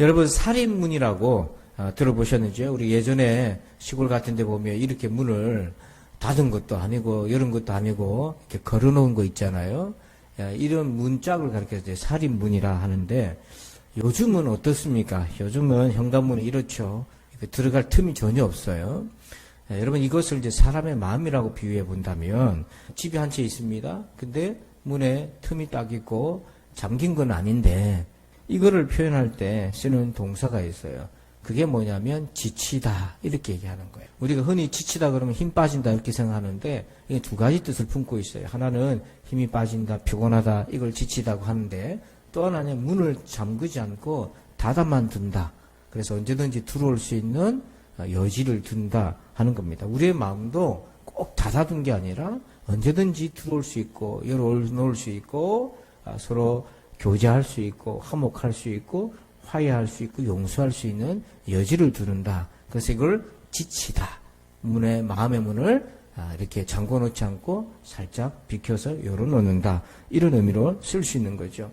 여러분 살인문이라고 아, 들어보셨는지요? 우리 예전에 시골 같은 데 보면 이렇게 문을 닫은 것도 아니고 이런 것도 아니고 이렇게 걸어놓은 거 있잖아요. 야, 이런 문짝을 이제 살인문이라 하는데 요즘은 어떻습니까? 요즘은 현관문이 이렇죠. 들어갈 틈이 전혀 없어요. 예, 여러분 이것을 이제 사람의 마음이라고 비유해 본다면 집이 한 채 있습니다. 근데 문에 틈이 딱 있고 잠긴 건 아닌데 이거를 표현할 때 쓰는 동사가 있어요. 그게 뭐냐면 지치다 이렇게 얘기하는 거예요. 우리가 흔히 지치다 그러면 힘 빠진다 이렇게 생각하는데 이게 두 가지 뜻을 품고 있어요. 하나는 힘이 빠진다, 피곤하다 이걸 지치다고 하는데 또 하나는 문을 잠그지 않고 닫아만 둔다. 그래서 언제든지 들어올 수 있는 여지를 둔다 하는 겁니다. 우리의 마음도 꼭 닫아둔 게 아니라 언제든지 들어올 수 있고 열어놓을 수 있고 아, 서로 교제할 수 있고 화목할 수 있고 화해할 수 있고 용서할 수 있는 여지를 두는다. 그래서 이걸 지치다. 문의 마음의 문을 아, 이렇게 잠궈 놓지 않고 살짝 비켜서 열어 놓는다. 이런 의미로 쓸 수 있는 거죠.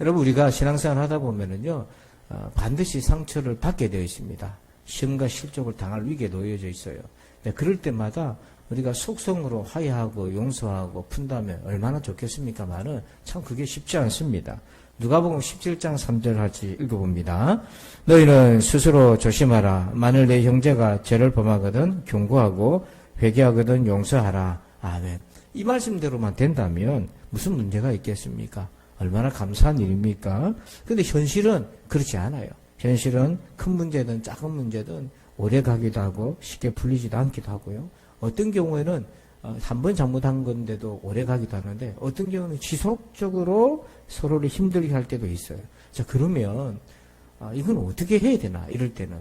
여러분 우리가 신앙생활 하다 보면은요 어, 반드시 상처를 받게 되어 있습니다. 시험과 실족을 당할 위기에 놓여져 있어요. 네, 그럴 때마다 우리가 속성으로 화해하고 용서하고 푼다면 얼마나 좋겠습니까만은 참 그게 쉽지 않습니다. 누가복음 17장 3절 같이 읽어봅니다. 너희는 스스로 조심하라. 만일 내 형제가 죄를 범하거든 경고하고 회개하거든 용서하라. 아멘. 이 말씀대로만 된다면 무슨 문제가 있겠습니까? 얼마나 감사한 일입니까? 근데 현실은 그렇지 않아요. 현실은 큰 문제든 작은 문제든 오래 가기도 하고 쉽게 풀리지도 않기도 하고요. 어떤 경우에는 어, 한번 잘못한 건데도 오래 가기도 하는데 어떤 경우는 지속적으로 서로를 힘들게 할 때도 있어요. 자 그러면 아, 이건 어떻게 해야 되나 이럴 때는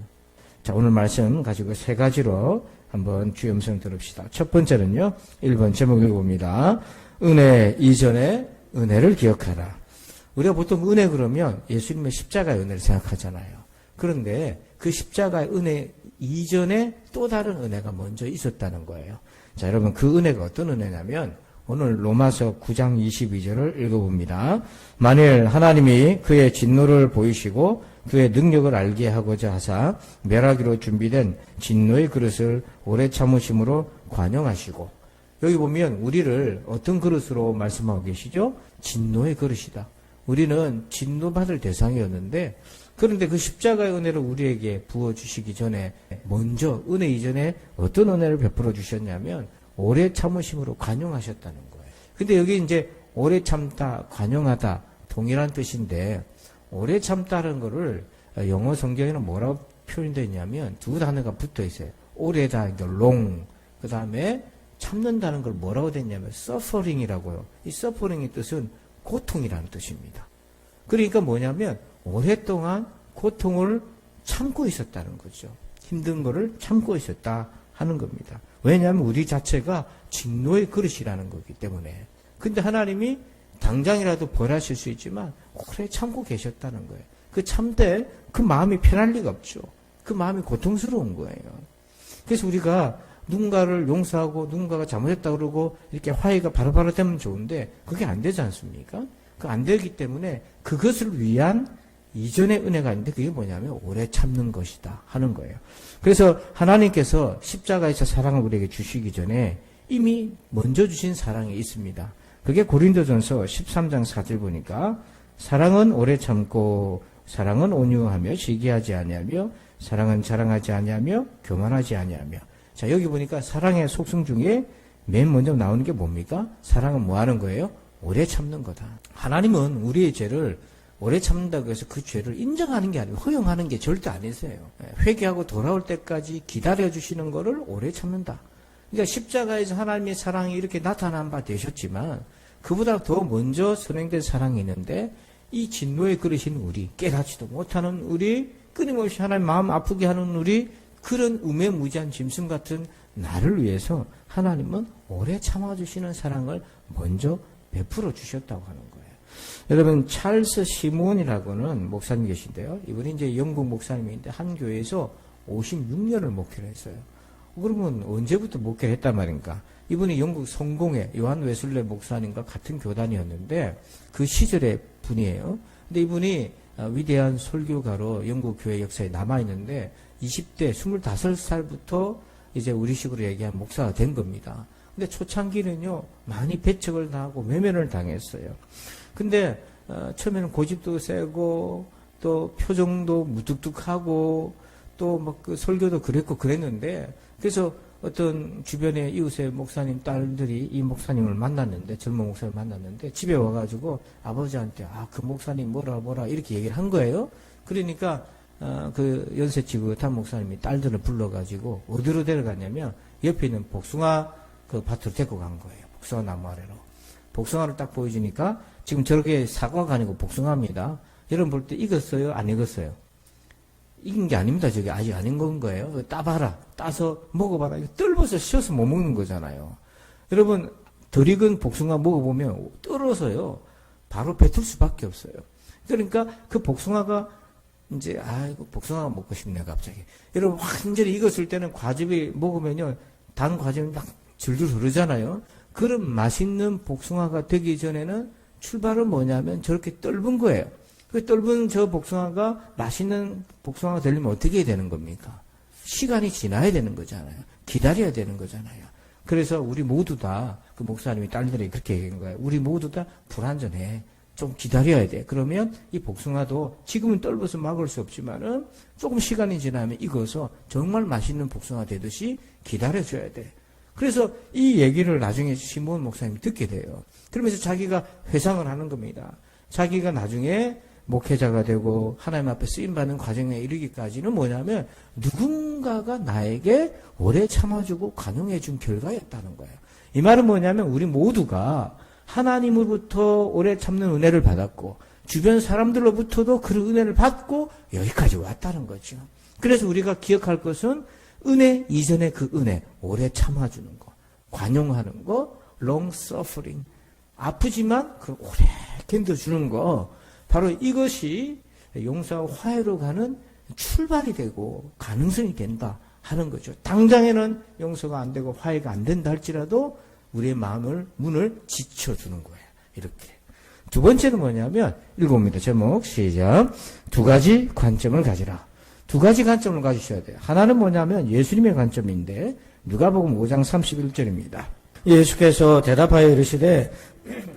자 오늘 말씀 가지고 세 가지로 한번 주의 음성 들읍시다. 첫 번째는요. 1번 제목 읽어봅니다. 은혜 이전에 은혜를 기억하라. 우리가 보통 은혜 그러면 예수님의 십자가의 은혜를 생각하잖아요. 그런데 그 십자가의 은혜 이전에 또 다른 은혜가 먼저 있었다는 거예요. 자, 여러분 그 은혜가 어떤 은혜냐면 오늘 로마서 9장 22절을 읽어봅니다. 만일 하나님이 그의 진노를 보이시고 그의 능력을 알게 하고자 하사 멸하기로 준비된 진노의 그릇을 오래 참으심으로 관용하시고 여기 보면 우리를 어떤 그릇으로 말씀하고 계시죠? 진노의 그릇이다. 우리는 진노받을 대상이었는데 그런데 그 십자가의 은혜를 우리에게 부어주시기 전에 먼저 은혜 이전에 어떤 은혜를 베풀어 주셨냐면 오래 참으심으로 관용하셨다는 거예요. 근데 여기 이제 오래 참다, 관용하다 동일한 뜻인데 오래 참다는 거를 영어 성경에는 뭐라고 표현되어 있냐면 두 단어가 붙어 있어요. 오래다, long. 그 다음에 참는다는 걸 뭐라고 됐냐면 suffering이라고요. 이 suffering의 뜻은 고통이라는 뜻입니다. 그러니까 뭐냐면 오랫동안 고통을 참고 있었다는 거죠. 힘든 거를 참고 있었다 하는 겁니다. 왜냐하면 우리 자체가 진노의 그릇이라는 거기 때문에. 근데 하나님이 당장이라도 벌하실 수 있지만 오래 참고 계셨다는 거예요. 그 참되 그 마음이 편할 리가 없죠. 그 마음이 고통스러운 거예요. 그래서 우리가 누군가를 용서하고 누군가가 잘못했다 그러고 이렇게 화해가 바로바로 되면 좋은데 그게 안 되지 않습니까? 그 안 되기 때문에 그것을 위한 이전의 은혜가 있는데 그게 뭐냐면 오래 참는 것이다 하는 거예요. 그래서 하나님께서 십자가에서 사랑을 우리에게 주시기 전에 이미 먼저 주신 사랑이 있습니다. 그게 고린도전서 13장 4절 보니까 사랑은 오래 참고 사랑은 온유하며 시기하지 아니하며 사랑은 자랑하지 아니하며 교만하지 아니하며 자 여기 보니까 사랑의 속성 중에 맨 먼저 나오는 게 뭡니까? 사랑은 뭐 하는 거예요? 오래 참는 거다. 하나님은 우리의 죄를 오래 참는다고 해서 그 죄를 인정하는 게 아니고 허용하는 게 절대 아니세요. 예, 회개하고 돌아올 때까지 기다려 주시는 거를 오래 참는다. 그러니까 십자가에서 하나님의 사랑이 이렇게 나타난 바 되셨지만 그보다 더 먼저 선행된 사랑이 있는데 이 진노의 그릇인 우리 깨닫지도 못하는 우리 끊임없이 하나님 마음 아프게 하는 우리 그런 우매무지한 짐승 같은 나를 위해서 하나님은 오래 참아주시는 사랑을 먼저 베풀어 주셨다고 하는 거예요. 여러분 찰스 시몬이라고는 목사님 계신데요. 이분이 이제 영국 목사님인데 한 교회에서 56년을 목회를 했어요. 그러면 언제부터 목회를 했단 말인가? 이분이 영국 성공의 요한 웨슬레 목사님과 같은 교단이었는데 그 시절의 분이에요. 근데 이분이 어, 위대한 설교가로 영국 교회 역사에 남아 있는데 20대 25살부터 이제 우리식으로 얘기한 목사가 된 겁니다. 근데 초창기는요 많이 배척을 당하고 외면을 당했어요. 근데 어, 처음에는 고집도 세고 또 표정도 무뚝뚝하고 또 막 그 설교도 그랬고 그랬는데 그래서 어떤 주변의 이웃의 목사님 딸들이 이 목사님을 만났는데 젊은 목사님을 만났는데 집에 와가지고 아버지한테 아 그 목사님 뭐라 뭐라 이렇게 얘기를 한 거예요. 그러니까 어, 그 연세 지긋한 목사님이 딸들을 불러가지고 어디로 데려갔냐면 옆에 있는 복숭아 그 밭으로 데리고 간 거예요. 복숭아 나무 아래로. 복숭아를 딱 보여주니까 지금 저렇게 사과가 아니고 복숭아입니다. 여러분 볼 때 익었어요? 안 익었어요? 익은 게 아닙니다. 저게 아직 안 익은 거예요. 따봐라. 따서 먹어봐라. 이거 뜰어서 씌어서 못 먹는 거잖아요. 여러분, 덜 익은 복숭아 먹어보면 떨어서요. 바로 뱉을 수밖에 없어요. 그러니까 그 복숭아가 이제 아이고 복숭아가 먹고 싶네 갑자기. 여러분 완전히 익었을 때는 과즙이 먹으면요 단 과즙이 막 줄줄 흐르잖아요. 그런 맛있는 복숭아가 되기 전에는 출발은 뭐냐면 저렇게 떫은 거예요. 그 떫은 저 복숭아가 맛있는 복숭아가 되려면 어떻게 되는 겁니까? 시간이 지나야 되는 거잖아요. 기다려야 되는 거잖아요. 그래서 우리 모두 다 그 목사님이 딸들이 그렇게 얘기한 거예요. 우리 모두 다 불안전해. 좀 기다려야 돼. 그러면 이 복숭아도 지금은 떫어서 막을 수 없지만은 조금 시간이 지나면 익어서 정말 맛있는 복숭아 되듯이 기다려줘야 돼. 그래서 이 얘기를 나중에 시몬 목사님이 듣게 돼요. 그러면서 자기가 회상을 하는 겁니다. 자기가 나중에 목회자가 되고 하나님 앞에 쓰임받는 과정에 이르기까지는 뭐냐면 누군가가 나에게 오래 참아주고 관용해준 결과였다는 거예요. 이 말은 뭐냐면 우리 모두가 하나님으로부터 오래 참는 은혜를 받았고 주변 사람들로부터도 그런 은혜를 받고 여기까지 왔다는 거죠. 그래서 우리가 기억할 것은 은혜 이전의 그 은혜, 오래 참아주는 거, 관용하는 거, long suffering. 아프지만 그 오래 견뎌주는 거, 바로 이것이 용서와 화해로 가는 출발이 되고 가능성이 된다 하는 거죠. 당장에는 용서가 안 되고 화해가 안 된다 할지라도 우리의 마음을, 문을 지쳐주는 거예요. 이렇게. 두 번째는 뭐냐면, 읽어봅니다. 제목, 시작. 두 가지 관점을 가지라. 두 가지 관점을 가지셔야 돼요. 하나는 뭐냐면 예수님의 관점인데, 누가복음 5장 31절입니다. 예수께서 대답하여 이르시되,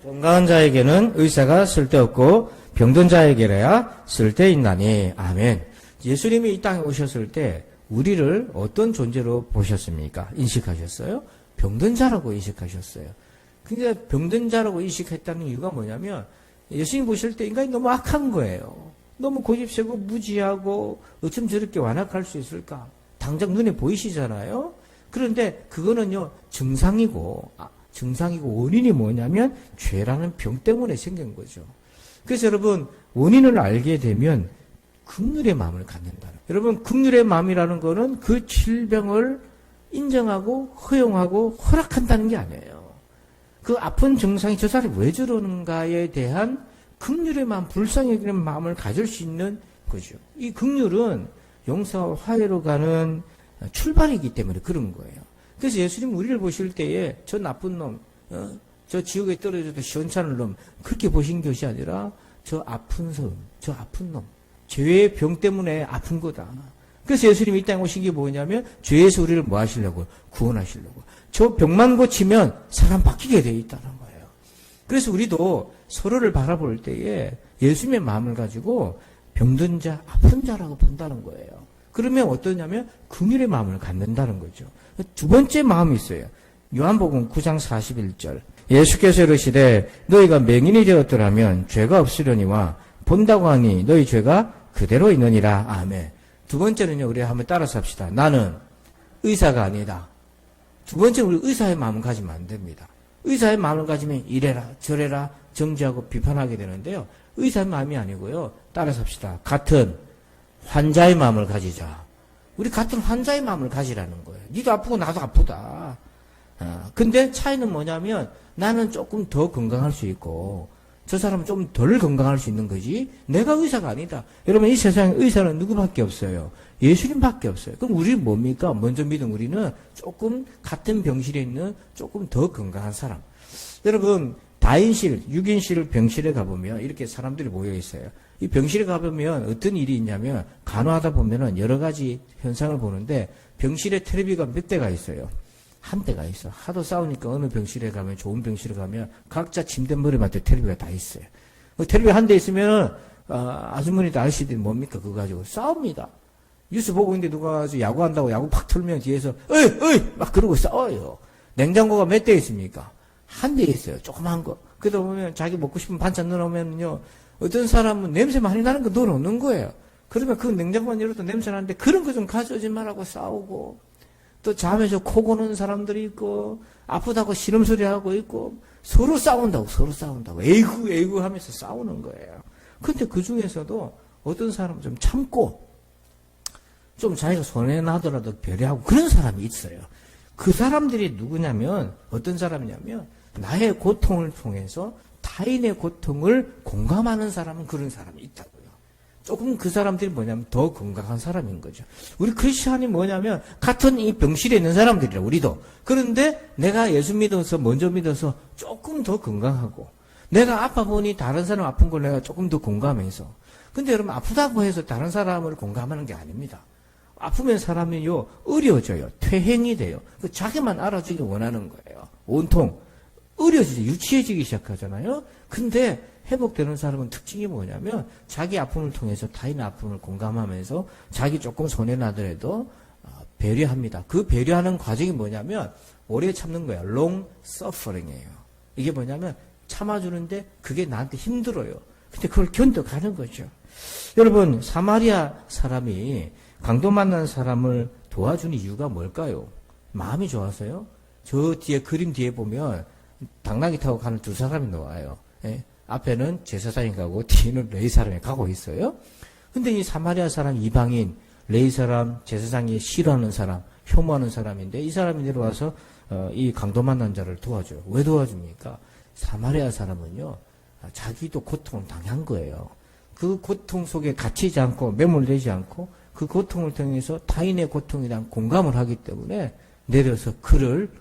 건강한 자에게는 의사가 쓸데없고, 병든 자에게라야 쓸데있나니. 아멘. 예수님이 이 땅에 오셨을 때, 우리를 어떤 존재로 보셨습니까? 인식하셨어요? 병든 자라고 인식하셨어요. 근데 병든 자라고 인식했다는 이유가 뭐냐면 예수님 보실 때 인간이 너무 악한 거예요. 너무 고집세고 무지하고 어쩜 저렇게 완악할 수 있을까? 당장 눈에 보이시잖아요. 그런데 그거는요 증상이고 아, 증상이고 원인이 뭐냐면 죄라는 병 때문에 생긴 거죠. 그래서 여러분 원인을 알게 되면 극률의 마음을 갖는다. 여러분 극률의 마음이라는 거는 그 질병을 인정하고 허용하고 허락한다는 게 아니에요. 그 아픈 증상이 저 사람이 왜 저러는가에 대한 극률의 마음, 불쌍히 여기는 마음을 가질 수 있는 거죠. 이 극률은 용서와 화해로 가는 출발이기 때문에 그런 거예요. 그래서 예수님 우리를 보실 때에 저 나쁜 놈, 어? 저 지옥에 떨어져도 시원찮은 놈 그렇게 보신 것이 아니라 저 아픈 섬, 저 아픈 놈, 죄의 병 때문에 아픈 거다. 그래서 예수님이 이 땅에 오신 게 뭐냐면 죄에서 우리를 뭐 하시려고 구원하시려고 저 병만 고치면 사람 바뀌게 돼 있다는 거예요. 그래서 우리도 서로를 바라볼 때에 예수님의 마음을 가지고 병든 자, 아픈 자라고 본다는 거예요. 그러면 어떠냐면 긍휼의 마음을 갖는다는 거죠. 두 번째 마음이 있어요. 요한복음 9장 41절. 예수께서 이르시되 너희가 맹인이 되었더라면 죄가 없으려니와 본다고 하니 너희 죄가 그대로 있느니라. 아멘. 두 번째는요, 우리 한번 따라서 합시다. 나는 의사가 아니다. 두 번째는 우리 의사의 마음을 가지면 안 됩니다. 의사의 마음을 가지면 이래라, 저래라, 정지하고 비판하게 되는데요. 의사의 마음이 아니고요. 따라서 합시다. 같은 환자의 마음을 가지자. 우리 같은 환자의 마음을 가지라는 거예요. 니도 아프고 나도 아프다. 어, 근데 차이는 뭐냐면 나는 조금 더 건강할 수 있고 저 사람은 좀 덜 건강할 수 있는 거지. 내가 의사가 아니다. 여러분 이 세상에 의사는 누구밖에 없어요. 예수님밖에 없어요. 그럼 우리 뭡니까? 먼저 믿은 우리는 조금 같은 병실에 있는 조금 더 건강한 사람. 여러분 다인실, 6인실 병실에 가보면 이렇게 사람들이 모여 있어요. 이 병실에 가보면 어떤 일이 있냐면 간호하다 보면은 여러 가지 현상을 보는데 병실에 텔레비가 몇 대가 있어요. 한 대가 있어. 하도 싸우니까 어느 병실에 가면 좋은 병실에 가면 각자 침대 머리맡에 텔레비가 다 있어요. 그 텔레비 한 대 있으면 아, 아주머니들 아저씨들이 뭡니까 그거 가지고 싸웁니다. 뉴스 보고 있는데 누가 가지고 야구한다고 야구 팍 틀면 뒤에서 어이 어이 막 그러고 싸워요. 냉장고가 몇 대 있습니까? 한 대 있어요. 조그만 거. 그러다 보면 자기 먹고 싶은 반찬 넣어놓으면요. 어떤 사람은 냄새 많이 나는 거 넣어놓는 거예요. 그러면 그 냉장고만 열어도 냄새 나는데 그런 거 좀 가져오지 말라고 싸우고 또 잠에서 코 고는 사람들이 있고 아프다고 시름소리 하고 있고 서로 싸운다고 서로 싸운다고 에이구 에이구 하면서 싸우는 거예요. 근데 그 중에서도 어떤 사람은 좀 참고 좀 자기가 손해나더라도 배려하고 그런 사람이 있어요. 그 사람들이 누구냐면 어떤 사람이냐면 나의 고통을 통해서 타인의 고통을 공감하는 사람은 그런 사람이 있다고요. 조금 그 사람들이 뭐냐면 더 건강한 사람인 거죠. 우리 크리스천이 뭐냐면 같은 이 병실에 있는 사람들이라 우리도 그런데 내가 예수 믿어서 먼저 믿어서 조금 더 건강하고 내가 아파 보니 다른 사람 아픈 걸 내가 조금 더 공감해서 근데 여러분 아프다고 해서 다른 사람을 공감하는 게 아닙니다. 아프면 사람이요 어려워져요. 퇴행이 돼요. 그 자기만 알아주길 원하는 거예요. 온통 어려지죠. 유치해지기 시작하잖아요. 근데 회복되는 사람은 특징이 뭐냐면 자기 아픔을 통해서 타인의 아픔을 공감하면서 자기 조금 손해 나더라도 어, 배려합니다. 그 배려하는 과정이 뭐냐면 오래 참는 거야. long suffering이에요. 이게 뭐냐면 참아주는데 그게 나한테 힘들어요. 근데 그걸 견뎌가는 거죠. 여러분 사마리아 사람이 강도 만난 사람을 도와주는 이유가 뭘까요? 마음이 좋아서요. 저 뒤에 그림 뒤에 보면 당나귀 타고 가는 두 사람이 나와요. 예? 앞에는 제사장이 가고 뒤에는 레이 사람이 가고 있어요. 근데 이 사마리아 사람 이방인 레이 사람 제사장이 싫어하는 사람 혐오하는 사람인데 이 사람이 내려와서 어, 이 강도 만난 자를 도와줘요. 왜 도와줍니까? 사마리아 사람은요 아, 자기도 고통을 당한 거예요. 그 고통 속에 갇히지 않고 매몰되지 않고 그 고통을 통해서 타인의 고통에 대한 공감을 하기 때문에 내려서 그를 아,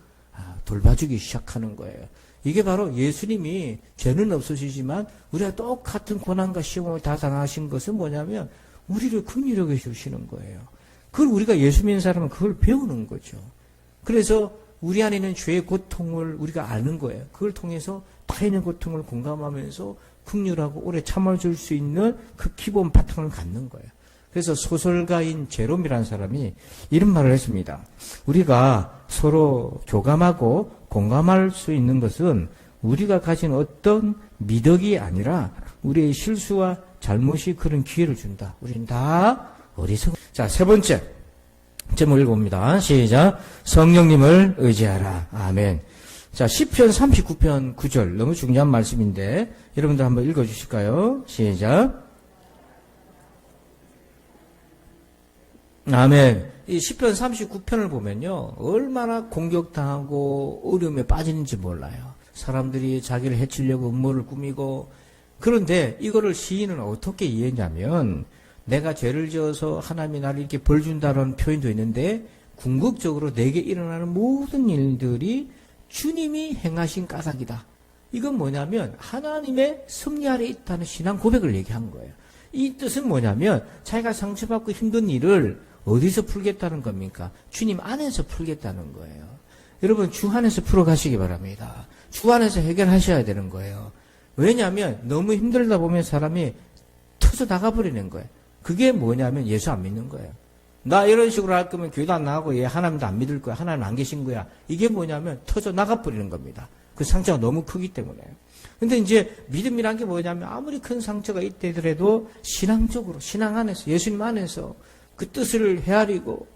돌봐주기 시작하는 거예요. 이게 바로 예수님이 죄는 없으시지만 우리가 똑같은 고난과 시험을 다 당하신 것은 뭐냐면 우리를 긍휼하게 주시는 거예요. 그걸 우리가 예수 믿는 사람은 그걸 배우는 거죠. 그래서 우리 안에 있는 죄의 고통을 우리가 아는 거예요. 그걸 통해서 타인의 고통을 공감하면서 긍휼하고 오래 참아줄 수 있는 그 기본 바탕을 갖는 거예요. 그래서 소설가인 제롬이라는 사람이 이런 말을 했습니다. 우리가 서로 교감하고 공감할 수 있는 것은 우리가 가진 어떤 미덕이 아니라 우리의 실수와 잘못이 그런 기회를 준다. 우리는 다 어리석. 자, 세 번째. 제목 읽어봅니다. 시작. 성령님을 의지하라. 아멘. 자, 10편 39편 9절. 너무 중요한 말씀인데, 여러분들 한번 읽어주실까요? 시작. 아멘. 이 10편 39편을 보면요. 얼마나 공격당하고 어려움에 빠지는지 몰라요. 사람들이 자기를 해치려고 음모를 꾸미고 그런데 이거를 시인은 어떻게 이해했냐면 내가 죄를 지어서 하나님이 나를 이렇게 벌 준다는 표현도 있는데 궁극적으로 내게 일어나는 모든 일들이 주님이 행하신 까닭이다. 이건 뭐냐면 하나님의 섭리 아래 있다는 신앙 고백을 얘기한 거예요. 이 뜻은 뭐냐면 자기가 상처받고 힘든 일을 어디서 풀겠다는 겁니까? 주님 안에서 풀겠다는 거예요. 여러분 주 안에서 풀어가시기 바랍니다. 주 안에서 해결하셔야 되는 거예요. 왜냐하면 너무 힘들다 보면 사람이 터져 나가버리는 거예요. 그게 뭐냐면 예수 안 믿는 거예요. 나 이런 식으로 할 거면 교회도 안 나가고 얘 하나님도 안 믿을 거야. 하나님 안 계신 거야. 이게 뭐냐면 터져 나가버리는 겁니다. 그 상처가 너무 크기 때문에. 근데 이제 믿음이란 게 뭐냐면 아무리 큰 상처가 있더라도 신앙적으로, 신앙 안에서, 예수님 안에서 그 뜻을 헤아리고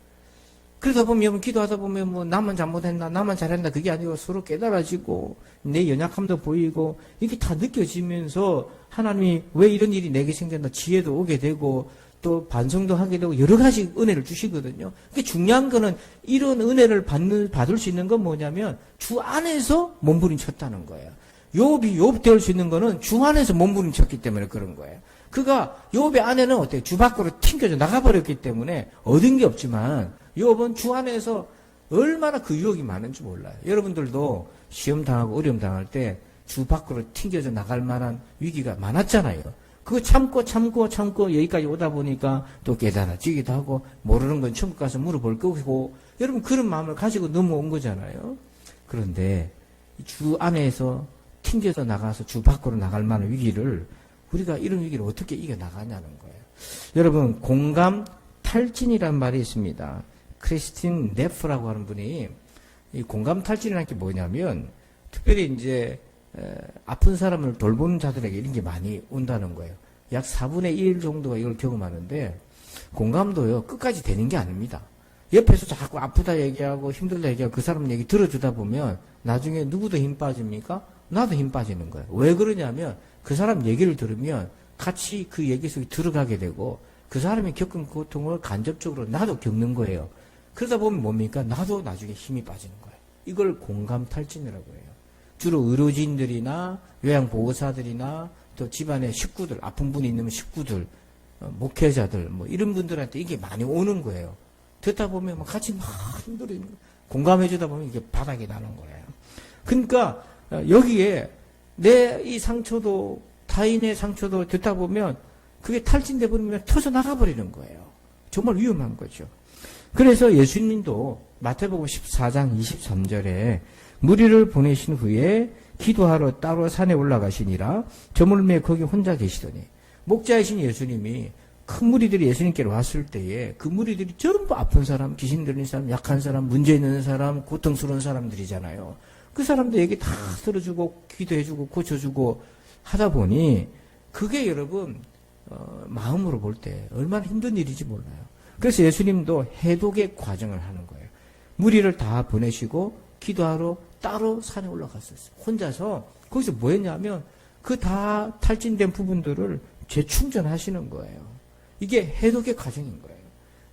그러다 보면 기도하다 보면 뭐 나만 잘못했나 나만 잘했나 그게 아니고 서로 깨달아지고 내 연약함도 보이고 이게 다 느껴지면서 하나님이 왜 이런 일이 내게 생겼나 지혜도 오게 되고 또 반성도 하게 되고 여러 가지 은혜를 주시거든요. 그 중요한 거는 이런 은혜를 받는 받을 수 있는 건 뭐냐면 주 안에서 몸부림쳤다는 거예요. 욥이 욥 되올 수 있는 거는 주 안에서 몸부림쳤기 때문에 그런 거예요. 그가 욥의 아내는 어때요? 주 밖으로 튕겨져 나가버렸기 때문에 얻은 게 없지만 욥은 주 안에서 얼마나 그 유혹이 많은지 몰라요. 여러분들도 시험 당하고 어려움 당할 때 주 밖으로 튕겨져 나갈 만한 위기가 많았잖아요. 그거 참고 참고 참고 여기까지 오다 보니까 또 깨달아지기도 하고 모르는 건 천국 가서 물어볼 거고 여러분 그런 마음을 가지고 넘어온 거잖아요. 그런데 주 안에서 튕겨서 나가서 주 밖으로 나갈 만한 위기를 우리가 이런 위기를 어떻게 이겨 나가냐는 거예요. 여러분 공감 탈진이란 말이 있습니다. 크리스틴 네프라고 하는 분이 이 공감 탈진이라는 게 뭐냐면 특별히 이제 에, 아픈 사람을 돌보는 자들에게 이런 게 많이 온다는 거예요. 약 4분의 1 정도가 이걸 경험하는데 공감도요 끝까지 되는 게 아닙니다. 옆에서 자꾸 아프다 얘기하고 힘들다 얘기하고 그 사람 얘기 들어주다 보면 나중에 누구도 힘 빠집니까? 나도 힘 빠지는 거예요. 왜 그러냐면 그 사람 얘기를 들으면 같이 그 얘기 속에 들어가게 되고 그 사람이 겪은 고통을 간접적으로 나도 겪는 거예요. 그러다 보면 뭡니까? 나도 나중에 힘이 빠지는 거예요. 이걸 공감 탈진이라고 해요. 주로 의료진들이나 요양보호사들이나 또 집안의 식구들, 아픈 분이 있는 식구들, 어, 목회자들, 뭐 이런 분들한테 이게 많이 오는 거예요. 듣다 보면 막 같이 막 힘들어. 공감해 주다 보면 이게 바닥이 나는 거예요. 그러니까 어, 여기에 내 이 상처도 타인의 상처도 듣다 보면 그게 탈진돼 버리면 터져 나가 버리는 거예요. 정말 위험한 거죠. 그래서 예수님도 마태복음 14장 23절에 무리를 보내신 후에 기도하러 따로 산에 올라가시니라 저물매 거기 혼자 계시더니 목자이신 예수님이 큰 무리들이 예수님께로 왔을 때에 그 무리들이 전부 아픈 사람, 귀신 들린 사람, 약한 사람, 문제 있는 사람, 고통스러운 사람들이잖아요. 그 사람들 얘기 다 들어주고 기도해주고 고쳐주고 하다 보니 그게 여러분 어, 마음으로 볼 때 얼마나 힘든 일인지 몰라요. 그래서 예수님도 해독의 과정을 하는 거예요. 무리를 다 보내시고 기도하러 따로 산에 올라갔었어요. 혼자서 거기서 뭐 했냐면 그 다 탈진된 부분들을 재충전하시는 거예요. 이게 해독의 과정인 거예요.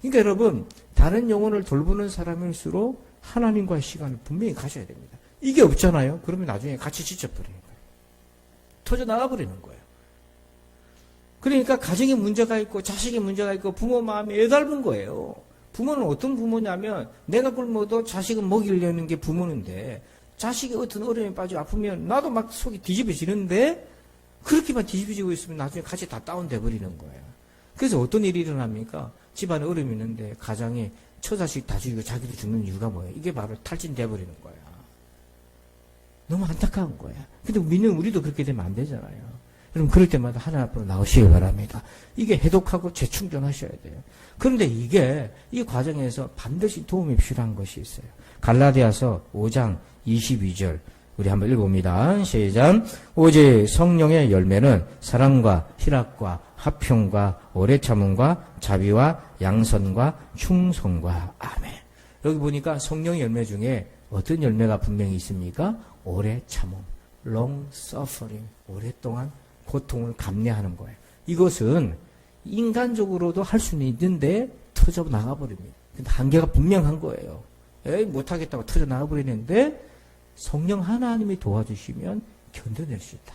그러니까 여러분 다른 영혼을 돌보는 사람일수록 하나님과의 시간을 분명히 가져야 됩니다. 이게 없잖아요. 그러면 나중에 같이 지쳐버리는 거예요. 터져 나가버리는 거예요. 그러니까 가정에 문제가 있고 자식에 문제가 있고 부모 마음이 애달은 거예요. 부모는 어떤 부모냐면 내가 굶어도 자식은 먹이려는 게 부모인데 자식이 어떤 어려움에 빠져 아프면 나도 막 속이 뒤집어지는데 그렇게만 뒤집어지고 있으면 나중에 같이 다 다운돼 버리는 거예요. 그래서 어떤 일이 일어납니까? 집안에 어려움이 있는데 가장이 처자식 다 죽이고 자기도 죽는 이유가 뭐예요? 이게 바로 탈진돼 버리는 거야. 너무 안타까운 거야. 근데 믿는 우리도 그렇게 되면 안 되잖아요. 여러분 그럴 때마다 하나 앞으로 나오시기 바랍니다. 이게 해독하고 재충전하셔야 돼요. 그런데 이게 이 과정에서 반드시 도움이 필요한 것이 있어요. 갈라디아서 5장 22절 우리 한번 읽어봅니다. 시작. 오직 성령의 열매는 사랑과 희락과 화평과 오래 참음과 자비와 양선과 충성과 아멘. 여기 보니까 성령의 열매 중에 어떤 열매가 분명히 있습니까? 오래 참음, long suffering, 오랫동안 고통을 감내하는 거예요. 이것은 인간적으로도 할 수는 있는데 터져 나가버립니다. 근데 한계가 분명한 거예요. 에이, 못하겠다고 터져 나가버리는데 성령 하나님이 도와주시면 견뎌낼 수 있다.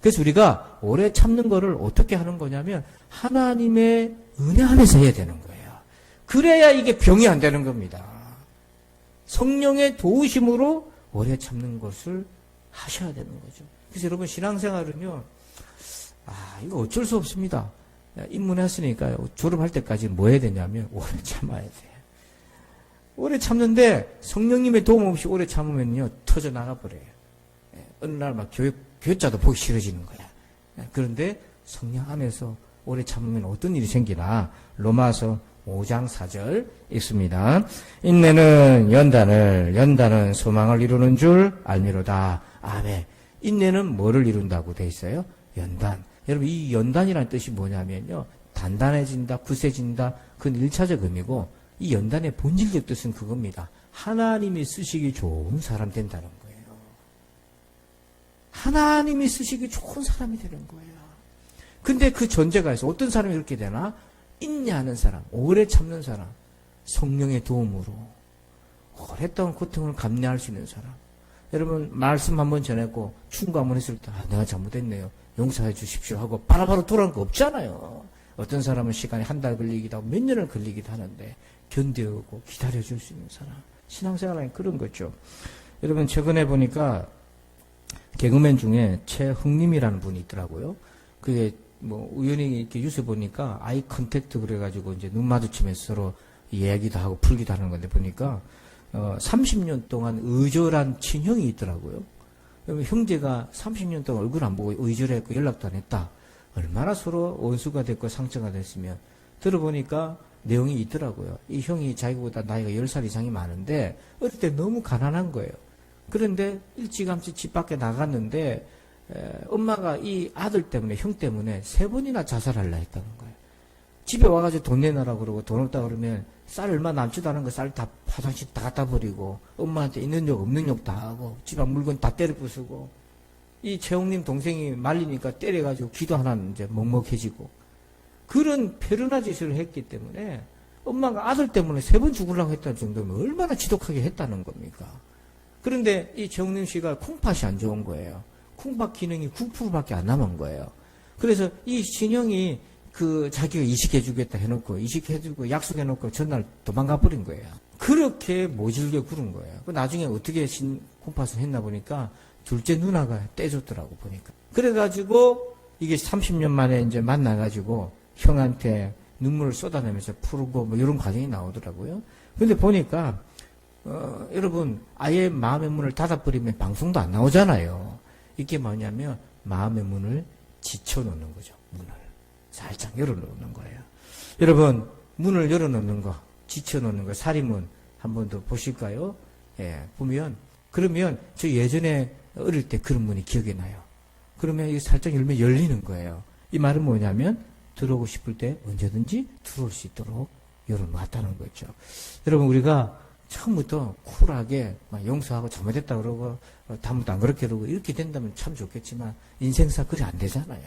그래서 우리가 오래 참는 거를 어떻게 하는 거냐면 하나님의 은혜 안에서 해야 되는 거예요. 그래야 이게 병이 안 되는 겁니다. 성령의 도우심으로 오래 참는 것을 하셔야 되는 거죠. 그래서 여러분 신앙생활은요, 아, 이거 어쩔 수 없습니다. 입문했으니까요. 졸업할 때까지 뭐 해야 되냐면, 오래 참아야 돼. 오래 참는데 성령님의 도움 없이 오래 참으면요, 터져 나가 버려요. 예, 어느 날 막 교육, 교육자도 보기 싫어지는 거야. 예, 그런데 성령 안에서 오래 참으면 어떤 일이 생기나, 로마서 5장 4절 읽습니다. 인내는 연단을, 연단은 소망을 이루는 줄 알미로다. 아멘. 인내는 뭐를 이룬다고 돼 있어요? 연단. 여러분, 이 연단이라는 뜻이 뭐냐면요. 단단해진다, 굳세진다. 그건 1차적 의미고, 이 연단의 본질적 뜻은 그겁니다. 하나님이 쓰시기 좋은 사람 된다는 거예요. 하나님이 쓰시기 좋은 사람이 되는 거예요. 근데 그 전제가 있어. 어떤 사람이 그렇게 되나? 인내하는 사람, 오래 참는 사람, 성령의 도움으로 오랫동안 고통을 감내할 수 있는 사람. 여러분 말씀 한번 전했고 충고 한번 했을 때 아, 내가 잘못했네요. 용서해 주십시오 하고 바로바로 돌아올 거 없잖아요. 어떤 사람은 시간이 한 달 걸리기도 하고 몇 년을 걸리기도 하는데 견뎌오고 기다려줄 수 있는 사람. 신앙생활은 그런 거죠. 여러분 최근에 보니까 개그맨 중에 최흥님이라는 분이 있더라고요. 그게 뭐 우연히 이렇게 뉴스 보니까 아이 컨택트 그래가지고 이제 눈 마주치면서 서로 이야기도 하고 풀기도 하는 건데 보니까 어 30년 동안 의절한 친형이 있더라고요. 형제가 30년 동안 얼굴 안 보고 의절했고 연락도 안 했다. 얼마나 서로 원수가 됐고 상처가 됐으면 들어보니까 내용이 있더라고요. 이 형이 자기보다 나이가 10살 이상이 많은데 어릴 때 너무 가난한 거예요. 그런데 일찌감치 집 밖에 나갔는데 에, 엄마가 이 아들 때문에 형 때문에 세 번이나 자살하려 했다는 거예요. 집에 와가지고 돈 내놔라 그러고 돈 없다 그러면 쌀 얼마 남지도 않은 거 쌀 다 화장실 다 갖다 버리고 엄마한테 있는 욕 없는 욕 다 하고 집안 물건 다 때려 부수고 이 최홍님 동생이 말리니까 때려가지고 기도 하나 이제 먹먹해지고 그런 페르나 짓을 했기 때문에 엄마가 아들 때문에 세 번 죽으려고 했다는 정도면 얼마나 지독하게 했다는 겁니까? 그런데 이 최홍님 씨가 콩팥이 안 좋은 거예요. 콩팥 기능이 9%밖에 안 남은 거예요. 그래서 이 신형이 그 자기가 이식해주겠다 해놓고 이식해주고 약속해놓고 전날 도망가 버린 거예요. 그렇게 모질게 구른 거예요. 그 나중에 어떻게 신 콩팥을 했나 보니까 둘째 누나가 떼줬더라고 보니까. 그래가지고 이게 30년 만에 이제 만나가지고 형한테 눈물을 쏟아내면서 풀고 뭐 이런 과정이 나오더라고요. 근데 보니까 어, 여러분 아예 마음의 문을 닫아버리면 방송도 안 나오잖아요. 이게 뭐냐면 마음의 문을 지쳐놓는 거죠. 문을 살짝 열어놓는 거예요. 여러분 문을 열어놓는 거, 지쳐놓는 거, 사리문 한 번 더 보실까요? 예, 보면 그러면 저 예전에 어릴 때 그런 문이 기억이 나요. 그러면 이 살짝 열면 열리는 거예요. 이 말은 뭐냐면 들어오고 싶을 때 언제든지 들어올 수 있도록 열어놨다는 거죠. 여러분 우리가 처음부터 쿨하게 막 용서하고 잘못했다 그러고 어, 다음부터 안 그렇게 그러고 이렇게 된다면 참 좋겠지만 인생사 그리 안 되잖아요.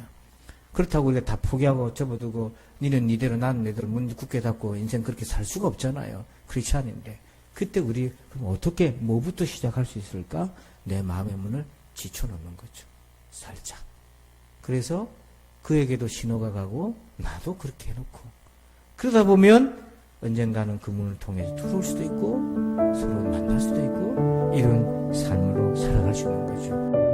그렇다고 우리가 다 포기하고 접어두고 니는 니대로 나는 내대로 문 굳게 닫고 인생 그렇게 살 수가 없잖아요. 크리스찬인데 그때 우리 그럼 어떻게 뭐부터 시작할 수 있을까? 내 마음의 문을 지쳐놓는 거죠. 살짝. 그래서 그에게도 신호가 가고 나도 그렇게 해놓고 그러다 보면 언젠가는 그 문을 통해서 들어올 수도 있고 서로 만날 수도 있고 이런 삶으로 살아갈 수 있는 거죠.